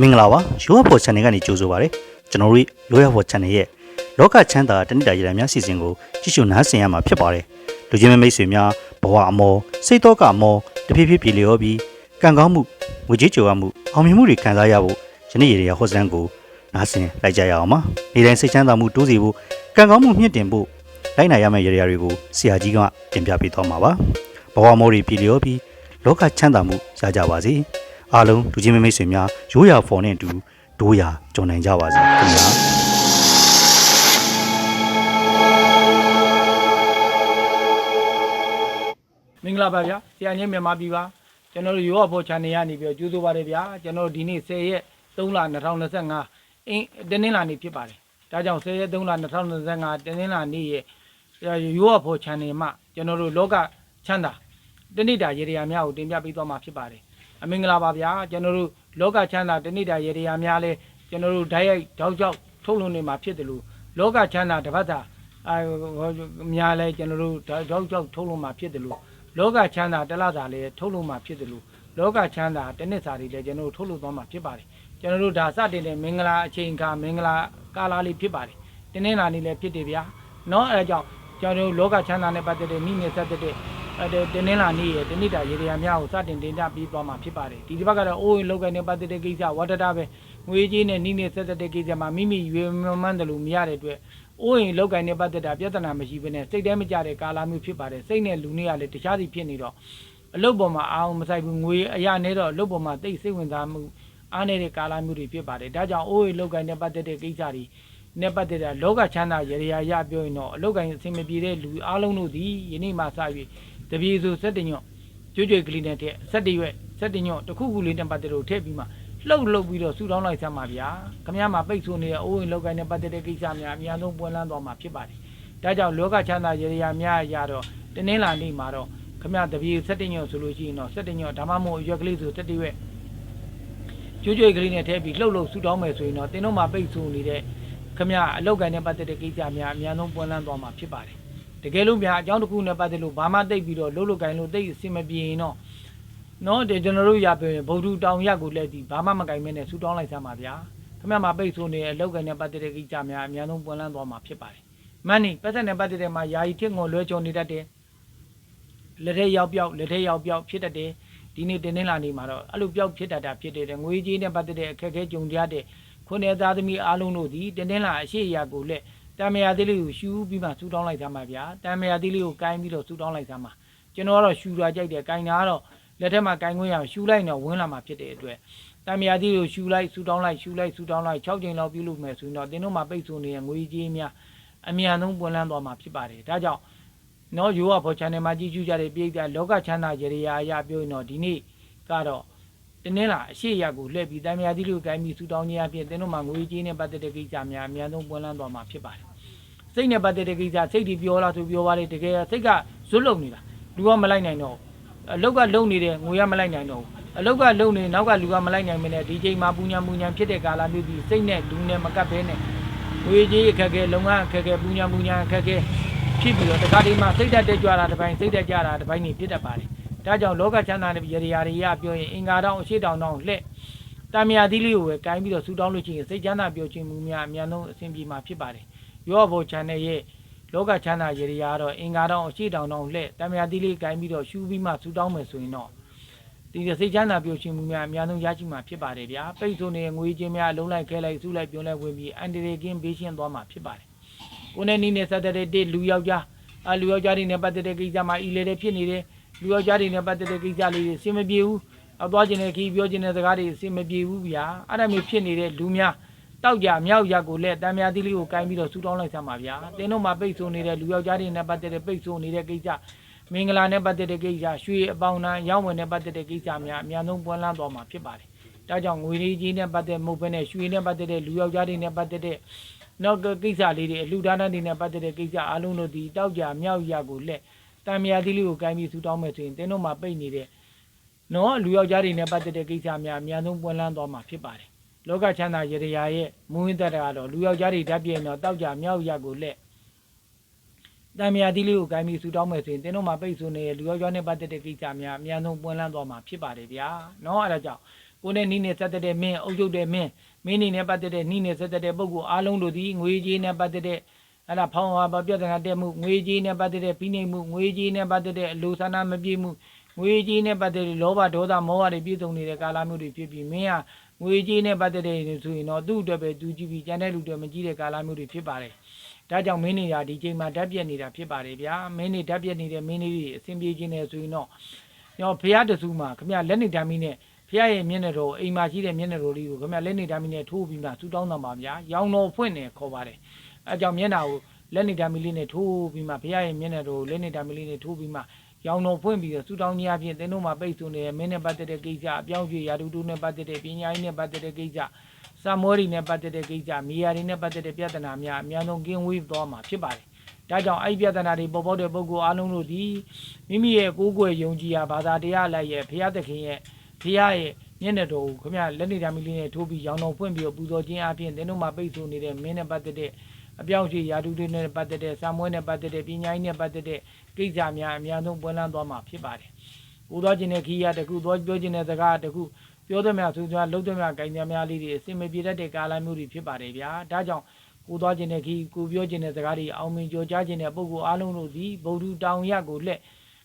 မင်္ဂလာပါရိုးရဖို့ channel ကနေကြိုဆိုပါရစေကျွန်တော်တို့ရိုးရဖို့ channel ရဲ့လောကချမ်းသာတဏိတာရည်ရန်များစီစဉ်ကိုကြည့်ရှုနားဆင်ရမှာဖြစ်ပါတယ်လူချင်းမိတ်ဆွေများဘဝအမောစိတ်တော့ကအမောတဖြည်းဖြည်းပြေလျောပြီးကံကောင်းမှုငွေကြေးကြွယ်ဝမှုအောင်မြင်မှုတွေခံစားရဖို့ယနေ့ရေရဟောစံကိုနားဆင်လိုက်ကြရအောင်ပါနေတိုင်းစိတ်ချမ်းသာမှုတိုးစီဖို့ကံကောင်းမှုမြင့်တင်ဖို့လိုက်နိုင်ရမယ့်ရေရတွေကိုဆရာကြီးကတင်ပြပေးသွားမှာပါဘဝမောတွေပြေလျောပြီးလောကချမ်းသာမှုရကြပါစေ အားလုံးလူချင်းမိတ်ဆွေများရိုးရာဖော်နဲ့အတူဒိုးရာကြုံနိုင်ကြပါစေခင်ဗျာမင်္ဂလာပါဗျာဆရာကြီးမြန်မာပြည်ပါကျွန်တော်တို့ရောဖို့ channel ရနေပြီးတော့ကြိုးဆိုပါတယ်ဗျာကျွန်တော်တို့ဒီနေ့10ရက်3လ2025အင်းတင်းနှင်းလာနေ့ဖြစ်ပါတယ်ဒါကြောင့်10ရက်3လ2025တင်းနှင်းလာနေ့ရဲ့ရောဖို့ channel မှာကျွန်တော်တို့လောကချမ်းသာတဏိတာရေရာများကိုတင်ပြပေးသွားမှာဖြစ်ပါတယ် အမင်္ဂလာပါဗျာကျွန်တော်တို့လောကချမ်းသာတဏိတာရေရာများလဲကျွန်တော်တို့ဓာတ်ရိုက်တောက်ကြောက်ထုတ်လွှင့်နေမှာဖြစ်တယ်လို့လောကချမ်းသာတစ်ပတ်သာအဲများလဲကျွန်တော်တို့ဓာတ်ကြောက်ထုတ်လွှင့်မှာဖြစ်တယ်လို့ လောကချမ်းသာတစ်လစာလည်းထုတ်လို့မှဖြစ်တယ်လို့လောကချမ်းသာတစ်နှစ်စာတွေလည်းကျွန်တော်တို့ထုတ်လို့သွားမှာဖြစ်ပါတယ်ကျွန်တော်တို့ဒါစတင်တဲ့မင်္ဂလာအချိန်အခါမင်္ဂလာကာလလေးဖြစ်ပါတယ်တင်းနေတာနေလည်းဖြစ်တယ်ဗျာเนาะအဲဒါကြောင့်ကျွန်တော်တို့လောကချမ်းသာနဲ့ပတ်သက်တဲ့နိနေဆက်တဲ့အဲ တင်းနေတာနေရဲ့တဏိတာရေရာများကိုစတင်တင်ပြပြီးသွားမှာဖြစ်ပါတယ်ဒီတစ်ပတ်ကတော့အိုးရင်လောကနဲ့ပတ်သက်တဲ့ကိစ္စဝတ္တတာပဲငွေကြီးနဲ့နိနေဆက်တဲ့ကိစ္စမှာမိမိရွေမှန်းတယ်လို့မရတဲ့အတွက်အိုးရင်လောက်ကိုင်းနဲ့ပတ်သက်တာပြဿနာမရှိဘဲနဲ့စိတ်ထဲမကြတဲ့ကာလမျိုးဖြစ်ပါတယ်စိတ်နဲ့လူနဲ့ကလည်းတခြားစီဖြစ်နေတော့အလုပ်ပေါ်မှာအာအောင်မဆိုင်ဘူးငွေအရာနဲ့တော့အလုပ်ပေါ်မှာတိတ်စိတ်ဝင်စားမှုအားနေတဲ့ကာလမျိုးတွေဖြစ်ပါတယ်ဒါကြောင့်အိုးရင်လောက်ကိုင်းနဲ့ပတ်သက်တဲ့ကိစ္စတွေ နဲ့ပတ်သက်တာလောကချမ်းသာရေရာရပြောရင်တော့အလုပ်ကိုင်းအဆင်မပြေတဲ့လူအားလုံးတို့ဒီယနေ့မှစ၍တပြေဆိုစက်တညွန့်ကျွတ်ကျွတ်ကလေးနဲ့တဲ့စက်တရွက်စက်တညွန့်တစ်ခုခုလေးနဲ့ပတ်သက်လို့ထည့်ပြီးမှလှုပ်လှုပ်ပြီးတော့ဆူတောင်းလိုက်စမ်းပါဗျာခမရမှာပိတ်ဆိုနေတဲ့အိုးရင်လောက်ကိုင်းနဲ့ပတ်သက်တဲ့ကိစ္စများအများဆုံးပွင့်လန်းသွားမှာဖြစ်ပါတယ်ဒါကြောင့်လောကချမ်းသာရေရာများရတော့တင်းနှင်းလာနေမှာတော့ခမတပြေ7ညော့ဆိုလို့ရှိရင်တော့7ညော့ဒါမှမဟုတ်ရွက်ကလေးဆို7ရွက်ကျွတ်ကျွတ်ကလေးနဲ့ထည့်ပြီးလှုပ်လှုပ်ဆူတောင်းမယ်ဆိုရင်တော့တင်းတို့မှာပိတ်ဆိုနေတဲ့ ခမအလောက်ကန်နဲ့ပတ်သက်တဲ့ကိစ္စများအများဆုံးပွင့်လန်းသွားမှာဖြစ်ပါတယ်တကယ်လို့များအကြောင်းတစ်ခုနဲ့ပတ်သက်လို့ဘာမှတိတ်ပြီးတော့လှုပ်လှုပ်ကန်လို့တိတ်အဆင်မပြေရင်တော့နော်ဒီကျွန်တော်တို့ရပြင်ဗုဒ္ဓတောင်ရက်ကိုလက်ဒီဘာမှမကင်မဲနဲ့ဆူတောင်းလိုက်စမ်းပါဗျာခမမှာပိတ်ဆိုနေတဲ့အလောက်ကန်နဲ့ပတ်သက်တဲ့ကိစ္စများအများဆုံးပွင့်လန်းသွားမှာဖြစ်ပါတယ်မန်နီပတ်သက်နဲ့ပတ်သက်တဲ့မှာယာယီထစ်ငုံလွဲကြုံနေတတ်တယ်လက်ထဲရောက်ပြောက်လက်ထဲရောက်ပြောက်ဖြစ်တတ်တယ်ဒီနေ့တင်းနေလာနေမှာတော့အဲ့လိုပြောက်ဖြစ်တတ်တာဖြစ်တယ်ငွေကြီးနဲ့ပတ်သက်တဲ့အခက်အခဲကြုံကြတဲ့ ခုနှစ်သားသမီးအားလုံးတို့ဒီတင်းနေလာအရှိအရာကိုလက်တံမယာသေးလေးကိုရှူပြီးမှဆူတောင်းလိုက်သားမှာဗျာတံမယာသေးလေးကိုကိုင်းပြီးတော့ဆူတောင်းလိုက်သားမှာကျွန်တော်ကတော့ရှူတာကြိုက်တယ်ကိုင်းတာကတော့လက်ထက်မှာကိုင်းခွင့်ရရှူလိုက်တော့ဝင်လာမှာဖြစ်တဲ့အတွက်တံမယာသေးကိုရှူလိုက်ဆူတောင်းလိုက်ရှူလိုက်ဆူတောင်းလိုက်6ချိန်လောက်ပြုလုပ်မယ်ဆိုရင်တော့တင်းတို့မှာပိတ်ဆိုနေတဲ့ငွေကြီးများအမြန်ဆုံးပွင့်လန်းသွားမှာဖြစ်ပါတယ်ဒါကြောင့်နော်ရိုးရဖို့ channel မှာကြည့်ကြကြတဲ့ပြည်သက်လောကချမ်းသာရေရာအရာပြောရင်တော့ဒီနေ့ကတော့ တင်းနေလားအရှိရကိုလှည့်ပြီးတံမြာတိလို့ကိုင်းပြီးဆူတောင်းခြင်းအဖြစ်တင်းတို့မှာငွေကြေးနဲ့ပတ်သက်တဲ့ကိစ္စများအမြန်ဆုံးပွင့်လန်းသွားမှာဖြစ်ပါတယ်စိတ်နဲ့ပတ်သက်တဲ့ကိစ္စစိတ်ဒီပြောလားဆိုပြောပါလေတကယ်စိတ်ကဇွတ်လုံနေတာလူကမလိုက်နိုင်တော့အလုတ်ကလုံနေတယ်ငွေကမလိုက်နိုင်တော့ဘူးအလုတ်ကလုံနေနောက်ကလူကမလိုက်နိုင်မနဲ့ဒီချိန်မှာပူညာပူညာဖြစ်တဲ့ကာလမျိုးဒီစိတ်နဲ့လူနဲ့မကပ်ဘဲနဲ့ငွေကြေးအခက်အခဲလုပ်ငန်းအခက်အခဲပူညာပူညာအခက်အခဲဖြစ်ပြီးတော့တခါတည်းမှာစိတ်ဓာတ်တက်ကြွတာတစ်ပိုင်းစိတ်တက်ကြတာတစ်ပိုင်းနေဖြစ်တတ်ပါတယ်။ ဒါကြောင့်လောကချမ်းသာတဲ့ရေရာတွေရပြောရင်အင်္ဂါတောင်အရှိတောင်တောင်လှက်တာမယာသီးလေးကိုပဲကိုင်းပြီးတော့ဆူတောင်းလို့ရှိရင်စိတ်ချမ်းသာပျော်ရွှင်မှုများအများဆုံးအဆင်ပြေမှာဖြစ်ပါတယ်။ရောဘော channel ရဲ့လောကချမ်းသာရေရာကတော့အင်္ဂါတောင်အရှိတောင်တောင်လှက်တာမယာသီးလေးကိုင်းပြီးတော့ရှူပြီးမှဆူတောင်းမယ်ဆိုရင်တော့ဒီစိတ်ချမ်းသာပျော်ရွှင်မှုများအများဆုံးရရှိမှာဖြစ်ပါတယ်ဗျာပိတ်ဆိုနေငွေချင်းများလုံးလိုက်ခဲလိုက်စုလိုက်ပြုံးလိုက်ဝင်ပြီးအန်တရီကင်းဘေးရှင်းသွားမှာဖြစ်ပါတယ်ကိုနဲ့နီးနဲ့ဆက်တဲ့တဲ့လူယောက်ျားအလူယောက်ျားတွေနဲ့ပတ်သက်တဲ့ကိစ္စမှာအီလေတဲ့ဖြစ်နေတယ် လူယောက်ျားတွေနဲ့ပတ်သက်တဲ့ကိစ္စလေးတွေအဆင်မပြေဘူးအသွားခြင်းနဲ့ခီးပြောခြင်းနဲ့စကားတွေအဆင်မပြေဘူးဗျာအဲ့ဒါမျိုးဖြစ်နေတဲ့လူများတောက်ကြမြောက်ရကိုလက်တံမြာသီးလေးကိုကိုင်းပြီးတော့ဆူတောင်းလိုက်စမ်းပါဗျာတင်းတို့မှာပိတ်ဆိုနေတဲ့လူယောက်ျားတွေနဲ့ပတ်သက်တဲ့ပိတ်ဆိုနေတဲ့ကိစ္စမင်္ဂလာနဲ့ပတ်သက်တဲ့ကိစ္စရွှေအပေါင်းတန်းရောင်းဝယ်နဲ့ပတ်သက်တဲ့ကိစ္စများအများဆုံးပွင့်လန်းသွားမှာဖြစ်ပါတယ်။ဒါကြောင့်ငွေလေးကြီးနဲ့ပတ်သက်မှုပဲနဲ့ရွှေနဲ့ပတ်သက်တဲ့လူယောက်ျားတွေနဲ့ပတ်သက်တဲ့နောက်ကိစ္စလေးတွေအလှူဒါနတွေနဲ့ပတ်သက်တဲ့ကိစ္စအလုံးတို့ဒီတောက်ကြမြောက်ရကိုလက် တံမြာသီးလေးကိုကိုင်းပြီးဆူတောင်းမယ်ဆိုရင်တင်းတို့မှာပိတ်နေတဲ့နော်လူယောက်ျားတွေနဲ့ပတ်သက်တဲ့ကိစ္စများအများဆုံးပွင့်လန်းသွားမှာဖြစ်ပါတယ်။လောကချမ်းသာရေရာရဲ့မူဝင်းသက်တာကတော့လူယောက်ျားတွေဓာတ်ပြည့်တော့တောက်ကြမြောက်ရကိုလက်တံမြာသီးလေးကိုကိုင်းပြီးဆူတောင်းမယ်ဆိုရင်တင်းတို့မှာပိတ်ဆိုနေတဲ့လူယောက်ျားနဲ့ပတ်သက်တဲ့ကိစ္စများအများဆုံးပွင့်လန်းသွားမှာဖြစ်ပါတယ်ဗျာ။နော်အဲ့ဒါကြောင့်ကိုယ်နဲ့နှီးနေဆက်သက်တဲ့မင်းအုပ်ချုပ်တဲ့မင်းမင်းနေနဲ့ပတ်သက်တဲ့နှီးနေဆက်သက်တဲ့ပုဂ္ဂိုလ်အားလုံးတို့သည်ငွေကြေးနဲ့ပတ်သက်တဲ့ အဲ့ဒါဖောင်းဟာပြဿနာတက်မှုငွေကြေးနဲ့ပတ်သက်တဲ့ပြီးနေမှုငွေကြေးနဲ့ပတ်သက်တဲ့အလိုဆန္ဒမပြည့်မှုငွေကြေးနဲ့ပတ်သက်တဲ့လောဘဒေါသမောဟတွေပြည့်စုံနေတဲ့ကာလမျိုးတွေဖြစ်ပြီးမင်းဟာငွေကြေးနဲ့ပတ်သက်တဲ့ဆိုရင်တော့သူ့အတွက်ပဲသူကြည့်ပြီးကျန်တဲ့လူတွေမကြည့်တဲ့ကာလမျိုးတွေဖြစ်ပါတယ်ဒါကြောင့်မင်းနေရာဒီချိန်မှာဓာတ်ပြက်နေတာဖြစ်ပါတယ်ဗျာမင်းနေဓာတ်ပြက်နေတဲ့မင်းနေတွေအဆင်ပြေခြင်းနဲ့ဆိုရင်တော့ညောဖះတဆူမှာခမရလက်နေဓာမီနဲ့ဖះရဲ့မျက်နှာတော်အိမ်မှာရှိတဲ့မျက်နှာတော်လေးကိုခမရလက်နေဓာမီနဲ့ထိုးပြီးမှဆူတောင်းတော်ပါဗျာရောင်တော်ဖွင့်နေခေါ်ပါတယ် အဲကြောင့်မျက်နှာကိုလက်နေဓာမီလေးနဲ့ထိုးပြီးမှဖះရဲ့မျက်နှာတော်ကိုလက်နေဓာမီလေးနဲ့ထိုးပြီးမှရောင်တော်ဖွင့်ပြီးတော့ဆူတောင်းခြင်းအပြင်သင်တို့မှာပိတ်ဆို့နေတဲ့မင်းနဲ့ပတ်သက်တဲ့ကိစ္စအပြောင်းအရွှေ့ရာထူးတို့နဲ့ပတ်သက်တဲ့ပညာရေးနဲ့ပတ်သက်တဲ့ကိစ္စစာမောရီနဲ့ပတ်သက်တဲ့ကိစ္စမိယာတွေနဲ့ပတ်သက်တဲ့ပြဿနာများအများဆုံးကင်းဝေးသွားမှာဖြစ်ပါတယ်။ဒါကြောင့်အဲ့ဒီပြဿနာတွေပေါ်ပေါက်တဲ့ပုဂ္ဂိုလ်အားလုံးတို့သည်မိမိရဲ့ကိုယ်ကိုယ်ယုံကြည်ရာဘာသာတရားလိုက်ရဲ့ဘုရားသခင်ရဲ့ဘုရားရဲ့မျက်နှာတော်ကိုခင်ဗျလက်နေဓာမီလေးနဲ့ထိုးပြီးရောင်တော်ဖွင့်ပြီးတော့ပူဇော်ခြင်းအပြင်သင်တို့မှာပိတ်ဆို့နေတဲ့မင်းနဲ့ပတ်သက်တဲ့ အပြောင်းအရွှေ့ရာထူးတွေနဲ့ပတ်သက်တဲ့စာမွေးနဲ့ပတ်သက်တဲ့ပညာရေးနဲ့ပတ်သက်တဲ့ကိစ္စများအများဆုံးပွင့်လန်းသွားမှာဖြစ်ပါတယ်။ကိုသွားခြင်းတဲ့ခီးရတစ်ခုသွားပြောခြင်းတဲ့စကားတစ်ခုပြောသမျှဆိုသမျှလုံးသမျှကြိုင်သမျှလေးတွေအစင်မပြေတတ်တဲ့ကာလမျိုးတွေဖြစ်ပါတယ်ဗျာဒါကြောင့်ကိုသွားခြင်းတဲ့ခီးကိုပြောခြင်းတဲ့စကားတွေအောင်မြင်ကြောကြားခြင်းတဲ့ပုံကိုအားလုံးတို့သည်ဗုဒ္ဓတောင်ရကိုလက်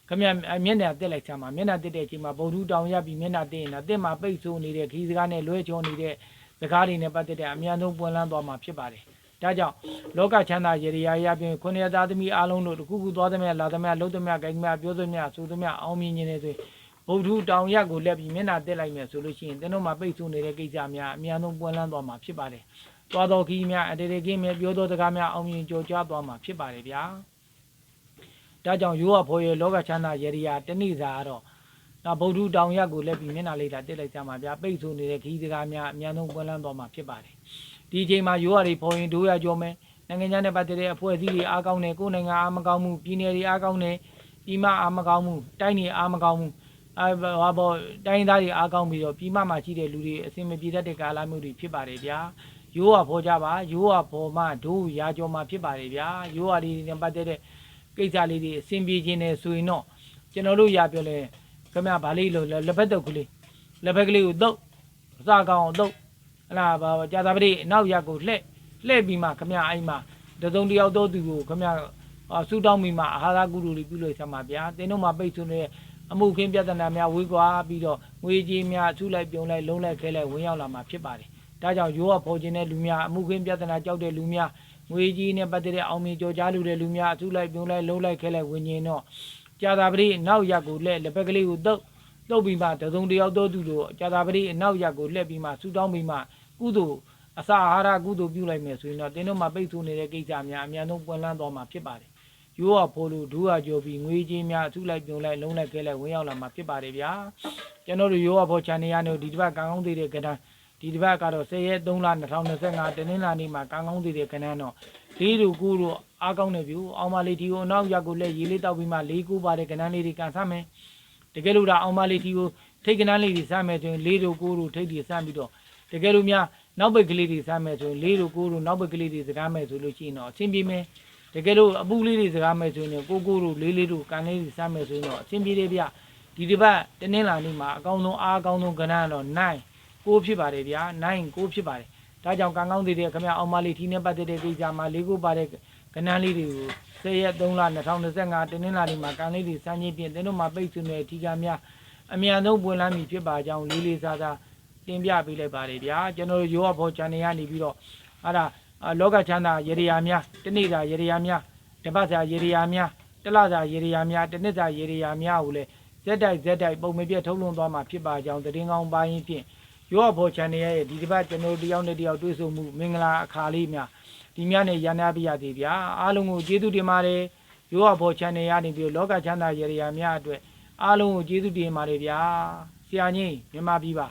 ခမရမျက်နှာတက်လိုက်ချာမှာမျက်နှာတက်တဲ့အချိန်မှာဗုဒ္ဓတောင်ရပြီးမျက်နှာတက်ရင်တော့တက်မှာပိတ်ဆိုးနေတဲ့ခီးစကားနဲ့လွဲချောနေတဲ့စကားတွေနဲ့ပတ်သက်တဲ့အများဆုံးပွင့်လန်းသွားမှာဖြစ်ပါတယ် ဒါကြောင့်လောကချမ်းသာရေရာရပြင်ခုနှစ်သားသမီးအားလုံးတို့တစ်ခုခုသွားသမျှလာသမျှလှုပ်သမျှကြိုင်သမျှပြောသမျှဆိုသမျှအောင်မြင်နေတယ်ဆိုရင်ဗုဒ္ဓတောင်ရက်ကိုလက်ပြီးမျက်နှာတက်လိုက်မယ်ဆိုလို့ရှိရင်သင်တို့မှာပိတ်ဆို့နေတဲ့ကိစ္စများအများဆုံးပွင့်လန်းသွားမှာဖြစ်ပါတယ်။သွားတော်ခီးများအတေတေကင်းများပြောတော်စကားများအောင်မြင်ကြော်ကြားသွားမှာဖြစ်ပါတယ်ဗျာ။ဒါကြောင့်ရိုးရဖော်ရလောကချမ်းသာရေရိယာတဏိစာကတော့ဒါဗုဒ္ဓတောင်ရက်ကိုလက်ပြီးမျက်နှာလေးတာတက်လိုက်ကြမှာဗျာပိတ်ဆို့နေတဲ့ခီးစကားများအများဆုံးပွင့်လန်းသွားမှာဖြစ်ပါတယ်။ ဒီအချိန်မှာရိုးရတွေဖော်ရင်ဒိုးရကြောမယ်နိုင်ငံခြားနဲ့ပတ်သက်တဲ့အဖွဲ့အစည်းတွေအားကောင်းတယ်ကိုယ်နိုင်ငံအားမကောင်းမှုပြည်နယ်တွေအားကောင်းတယ်ပြည်မအားမကောင်းမှုတိုင်းတွေအားမကောင်းမှုအဲဟာပေါ့တိုင်းသားတွေအားကောင်းပြီးတော့ပြည်မမှာရှိတဲ့လူတွေအစင်မပြေတတ်တဲ့ကာလမျိုးတွေဖြစ်ပါတယ်ဗျာရိုးရဖော်ကြပါရိုးရဖော်မှဒိုးရာကြောမှာဖြစ်ပါတယ်ဗျာရိုးရလေးတွေနဲ့ပတ်သက်တဲ့ကိစ္စလေးတွေအစင်ပြေခြင်းနဲ့ဆိုရင်တော့ကျွန်တော်တို့ရပြောလဲခင်ဗျာဗာလေးလို့လက်ဖက်တုပ်ကလေးလက်ဖက်ကလေးကိုတုပ်အစာကောင်အောင်တုပ် ဟလာဘာကြာသာပတိအနောက်ရက်ကိုလှဲ့လှဲ့ပြီးမှခင်ဗျာအဲ့မှာတစုံတစ်ယောက်တော့သူကိုခင်ဗျာဆူတောင်းပြီးမှအာဟာရကုသိုလ်တွေပြုလို့ဆက်မှာဗျာတင်းတို့မှာပိတ်ဆိုနေတဲ့အမှုခင်းပြဿနာများဝေးကွာပြီးတော့ငွေကြေးများထုလိုက်ပြုံလိုက်လုံးလိုက်ခဲလိုက်ဝင်ရောက်လာမှာဖြစ်ပါတယ်။ဒါကြောင့်ရိုးရဖော်ခြင်းတဲ့လူများအမှုခင်းပြဿနာကြောက်တဲ့လူများငွေကြေးနဲ့ပတ်သက်တဲ့အောင်မြင်ကြော်ကြားလူတဲ့လူများထုလိုက်ပြုံလိုက်လုံးလိုက်ခဲလိုက်ဝင်ရင်တော့ကြာသာပတိအနောက်ရက်ကိုလက်လက်ဖက်ကလေးကိုတုတ်တုတ်ပြီးမှတစုံတယောက်တော့သူတို့ကြာသာပတိအနောက်ရက်ကိုလက်ပြီးမှဆူတောင်းပြီးမှ ကုသိုလ်အစာအာဟာရကုသိုလ်ပြုလိုက်မယ်ဆိုရင်တော့တင်းတို့မှာပိတ်ဆို့နေတဲ့ကိစ္စများအများဆုံးပွင့်လန်းသွားမှာဖြစ်ပါတယ်။ရိုးရဖိုးလို့ဒူးရကြောပြီးငွေကြီးများအထုလိုက်ပြုံလိုက်လုံးလိုက်ကဲလိုက်ဝင်ရောက်လာမှာဖြစ်ပါတယ်ဗျာကျွန်တော်တို့ရိုးရဖိုး channel ရနေဒီတစ်ပတ်ကံကောင်းသေးတဲ့ကဏ္ဍဒီတစ်ပတ်ကတော့10ရက်3လ2025တနင်္လာနေ့မှာကံကောင်းသေးတဲ့ကဏ္ဍတော့လေးတို့ကိုတို့အားကောင်းတဲ့ဗျူအောင်မလေးဒီကိုအနောက်ရက်ကိုလက်ရေးလေးတောက်ပြီးမှလေးကိုပါတဲ့ကဏ္ဍလေးတွေကန်ဆမ်းမယ်တကယ်လို့ဒါအောင်မလေးဒီကိုထိတ်ကဏ္ဍလေးတွေစမ်းမယ်ဆိုရင်လေးတို့ကိုတို့ထိတ်တွေစမ်းပြီးတော့ တကယ်လို့များနောက်ပိတ်ကလေးတွေစမ်းမယ်ဆိုရင်လေးတို့ကိုတို့နောက်ပိတ်ကလေးတွေစကားမယ်ဆိုလို့ရှိရင်တော့အဆင်ပြေမယ်တကယ်လို့အပူလေးတွေစကားမဲ့ဆိုရင်လည်းကိုကိုတို့လေးလေးတို့ကန်လေးတွေစမ်းမဲ့ဆိုရင်တော့အဆင်ပြေတယ်ဗျဒီတစ်ပတ်တနင်္လာနေ့မှာအကောင်းဆုံးအားအကောင်းဆုံးကဏ္ဍကတော့9 6ဖြစ်ပါတယ်ဗျာ9 6ဖြစ်ပါတယ်ဒါကြောင့်ကံကောင်းသေးတဲ့ခမရအောင်မလေးထီနဲ့ပတ်သက်တဲ့ကိစ္စမှာလေးကိုပါတဲ့ကဏ္ဍလေးတွေကို10ရက်3လ2025တနင်္လာနေ့မှာကန်လေးတွေစမ်းချင်းပြင်သင်တို့မှာပိတ်ဆွနေတဲ့ထီကများအမြန်ဆုံးပွင့်လန်းပြီဖြစ်ပါကြောင်းလေးလေးစားစား တင်ပြပေးလိုက်ပါတယ်ဗျာကျွန်တော်တို့ရိုးအဖို့ channel ကနေပြီးတော့အဲ့ဒါအာလောကချမ်းသာရေရိယာများတနေ့သာရေရိယာများတပတ်သာရေရိယာများတလသာရေရိယာများတနှစ်သာရေရိယာများကိုလည်းဇက်တိုက်ဇက်တိုက်ပုံမပြတ်ထုတ်လွှင့်သွားမှာဖြစ်ပါကြောင်းသတင်းကောင်းပိုင်းဖြင့်ရောအဖို့ channel ရဲ့ဒီတစ်ပတ်ကျွန်တော်တို့တယောက်နဲ့တယောက်တွေ့ဆုံမှုမင်္ဂလာအခါလေးများဒီများနဲ့ရန်နာပြရသေးဗျာအားလုံးကိုကျေးဇူးတင်ပါတယ်ရောအဖို့ channel ရနေပြီးတော့လောကချမ်းသာရေရိယာများအတွက်အားလုံးကိုကျေးဇူးတင်ပါတယ်ဗျာဆရာကြီးမြန်မာပြည်ပါ